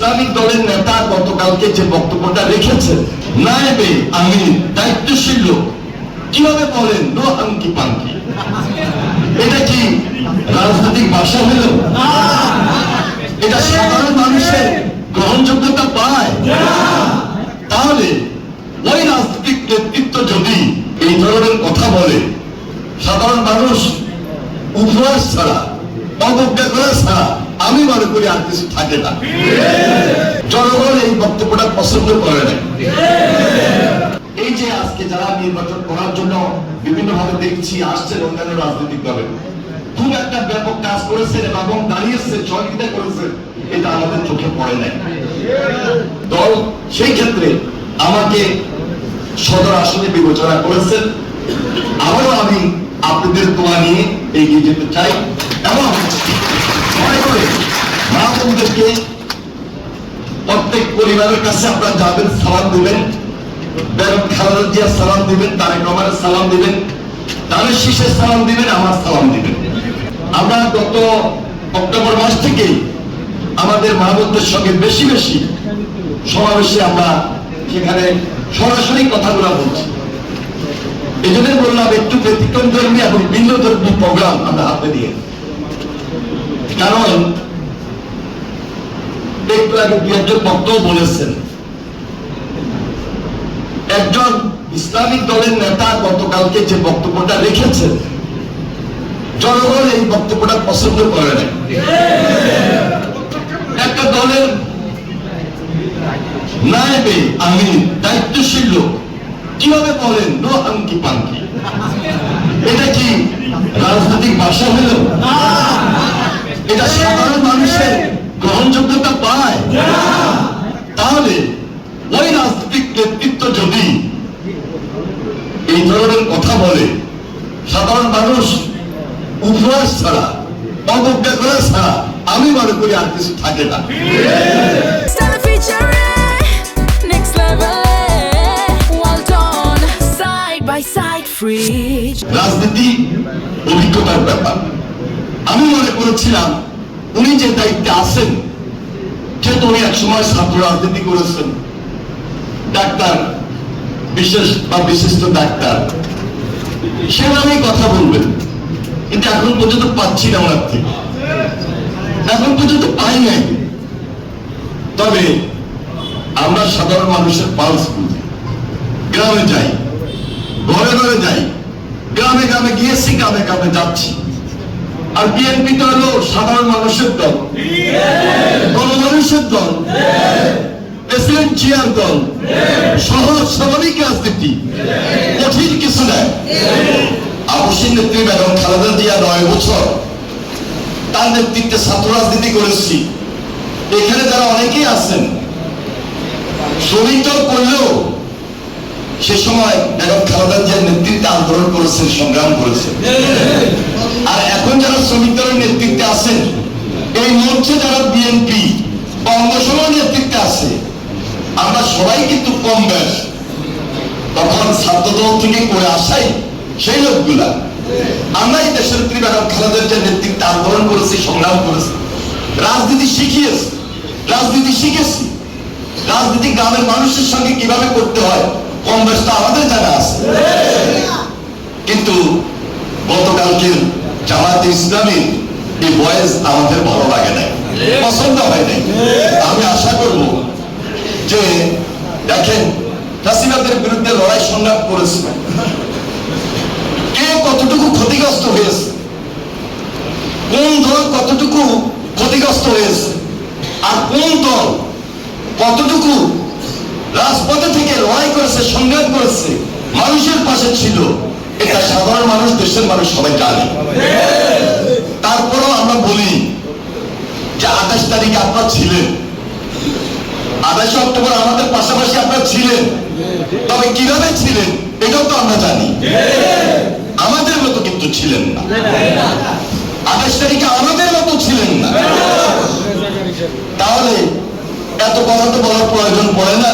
Islamic দলের নেতা গতকালকে যে বক্তব্যটা রেখেছেন, নায়েবে আমি দায়িত্বশীল লোক, কীভাবে বলেন, নো আঙ্কি পাঙ্কি এটা কি রাজনৈতিক ভাষা হলো? এটা সাধারণ মানুষের গ্রহণযোগ্যতা পায়? তাহলে ওই রাজনৈতিক নেতৃত্ব যদি এই ধরনের কথা বলে, সাধারণ মানুষ উপহাস ছাড়া অবজ্ঞা করা ছাড়া আমি মনে করি আর কিছু থাকে না। জনগণ এই বক্তব্যটা পছন্দ করে না এই যে আজকে যারা নির্বাচন করার জন্য বিভিন্ন ভাবে দেখছি, আসছেন অন্যান্য রাজনৈতিক দলে, খুব একটা ব্যাপক কাজ করেছেন এবং দাঁড়িয়েছেন, সহযোগিতা করেছেন, এটা আমাদের চোখে পড়ে নাই। দল সেই ক্ষেত্রে আমাকে সদর আসনে বিবেচনা করেছেন। আবারও আমি আপনাদের দোয়া নিয়ে এগিয়ে যেতে চাই এবং করে মা বোনদেরকে প্রত্যেক পরিবারের কাছে আপনারা যাবেন, সালাম দিবেন। সালাম দিবেন, তারেক রহমানের সালাম দিবেন তাদের শীষের সালাম দিবেন, আমার সালাম দিবেন। আমরা গত অক্টোবর মাস থেকেই আমাদের মাহবুবদের সঙ্গে বেশি বেশি সমাবেশে আমরা সেখানে সরাসরি কথাগুলো বলছি। এই জন্য বললাম, একটু ব্যতিক্রম ধর্মী এবং ভিন্ন ধর্মী প্রোগ্রাম আমরা হাতে দিয়ে কারণ একটু আগে দু একজন বক্তব্য বলেছেন, একজন ইসলামিক দলের নেতা গতকালকে যে বক্তব্যটা রেখেছেন, জনগণ এই বক্তব্যটা পছন্দ করে না একটা দলের নায়েবে আমি দায়িত্বশীল লোক, কীভাবে বলেন, নো আঙ্কি পাঙ্কি এটা কি রাজনৈতিক ভাষা হলো? এটা সাধারণ মানুষের গ্রহণযোগ্যতা পায়। তাহলে ওই রাজনৈতিক নেতৃত্ব যদি এই ধরনের কথা বলে সাধারণ মানুষ উপহাস ছাড়া অবজ্ঞা করা ছাড়া আমি মনে করি আর কিছু থাকে না. রাজনীতি অভিজ্ঞতার ব্যাপার। আমি মনে করেছিলাম, উনি যে দায়িত্বে আছেন যেহেতু উনি একসময় ছাত্র রাজনীতি করেছেন। ডাক্তার, বিশেষ বা বিশিষ্ট ডাক্তার। সেভাবেই কথা বলবেন। কিন্তু এখন পর্যন্ত পাচ্ছি না ওনার থেকে। এখন পর্যন্ত পাই নাই। তবে আমরা সাধারণ মানুষের পালস বুঝি। গ্রামে যাই, ঘরে ঘরে যাই, গ্রামে গ্রামে গিয়েছি, গ্রামে গ্রামে যাচ্ছি। আর বিএনপি তো হলো সাধারণ মানুষের দল। গণমানুষের দল। প্রেসিডেন্ট দল। সহজ স্বাভাবিক রাজনীতি। কঠিন কিছু নেত্রী খালেদা জিয়া নয় বছর তার নেতৃত্বে ছাত্র রাজনীতি করেছি। এখানে যারা অনেকেই আছেন শ্রমিক করলেও সে সময় ম্যাডাম খালেদা জিয়ার নেতৃত্বে আন্দোলন করেছেন, সংগ্রাম করেছেন। আর এখন যারা শ্রমিক দলের নেতৃত্বে আছেন, এই মঞ্চে যারা বিএনপি বা নেতৃত্বে আছে, আমরা সবাই কিন্তু কম ব্যাস। তখন ছাত্র দল থেকে করে আসাই সেই লোকগুলা। আমরা এই দেশের নেত্রী ম্যাডাম খালেদা জিয়ার নেতৃত্বে আন্দোলন করেছি, সংগ্রাম করেছি, রাজনীতি শিখিয়েছি, রাজনীতি শিখেছি। রাজনীতি গ্রামের মানুষের সঙ্গে কীভাবে করতে হয়, কম বেশ আমাদের জানা আছে। কিন্তু গতকালকে জামাতে ইসলামী এই বয়েস আমাদের ভালো লাগে নাই পছন্দ হয় নাই। আমি আশা করব যে দেখেন ফাসিবাদের বিরুদ্ধে লড়াই সংগ্রাম করেছে। কে কতটুকু ক্ষতিগ্রস্ত হয়েছে? কোন দল কতটুকু ক্ষতিগ্রস্ত হয়েছে? আর কোন দল কতটুকু রাজপথে থেকে লড়াই করেছে সংগ্রাম করেছে মানুষের পাশে ছিল? এটা সাধারণ মানুষ, দেশের মানুষ সবাই জানে। তারপরেও আমরা বলি যে আঠাশ তারিখে আপনারা ছিলেন। আঠাশে অক্টোবর আমাদের পাশাপাশি আপনারা ছিলেন। তবে কীভাবে ছিলেন, এটাও তো আমরা জানি। আমাদের মতো কিন্তু ছিলেন না। আঠাশ তারিখে আমাদের মতো ছিলেন না। তাহলে এত কথা তো বলার প্রয়োজন পড়ে না।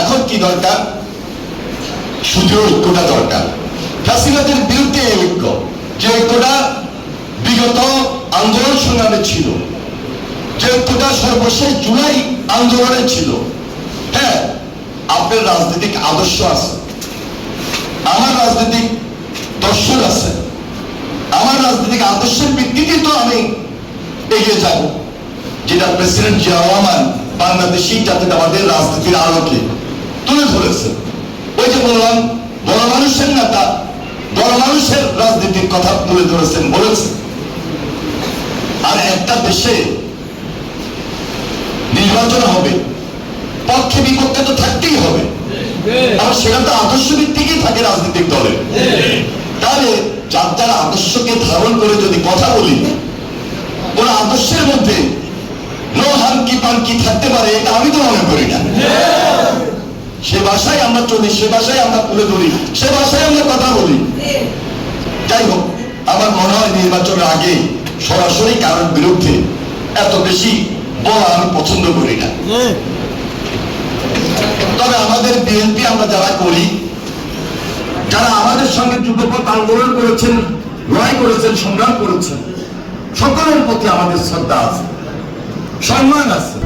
এখন কি দরকার? শুধু ঐক্যটা দরকার। ফ্যাসিবাদের বিরুদ্ধে এই ঐক্য, যে ঐক্যটা বিগত আন্দোলন সংগ্রামে ছিল চৈত্রটা সর্বশেষ জুলাই আন্দোলনে ছিল। হ্যাঁ আপনার রাজনৈতিক আদর্শ আছে, আমার রাজনৈতিক দর্শন আছে, আমার রাজনৈতিক আদর্শের ভিত্তিতে তো আমি এগিয়ে যাব, যেটা প্রেসিডেন্ট জিয়া রহমান বাংলাদেশি জাতীয়তাবাদের রাজনীতির আলোকে তুলে ধরেছেন। ওই যে বললাম, বড় মানুষের নেতা, বড় মানুষের রাজনীতির কথা তুলে ধরেছেন বলেছেন আর একটা দেশে নির্বাচন হবে, পক্ষে বিপক্ষে তো থাকতেই হবে। আর সেটা তো আদর্শ ভিত্তিকই থাকে রাজনৈতিক দলের। তাহলে যার যার আদর্শকে ধারণ করে যদি কথা বলি, কোন আদর্শের মধ্যে নো হানকি পানকি থাকতে পারে, এটা আমি তো মনে করি না। সে ভাষায় আমরা চলি, সে ভাষায় আমরা তুলে ধরি, সে ভাষায় আমরা কথা বলি। যাই হোক, আমার মনে হয় নির্বাচনের আগে সরাসরি কারোর বিরুদ্ধে এত বেশি বলা আমি পছন্দ করি না। তবে আমাদের বিএনপি আমরা যারা করি, যারা আমাদের সঙ্গে যুগপথ আন্দোলন করেছেন, লড়াই করেছেন, সংগ্রাম করেছেন, সকলের প্রতি আমাদের শ্রদ্ধা আছে, সম্মান আছে।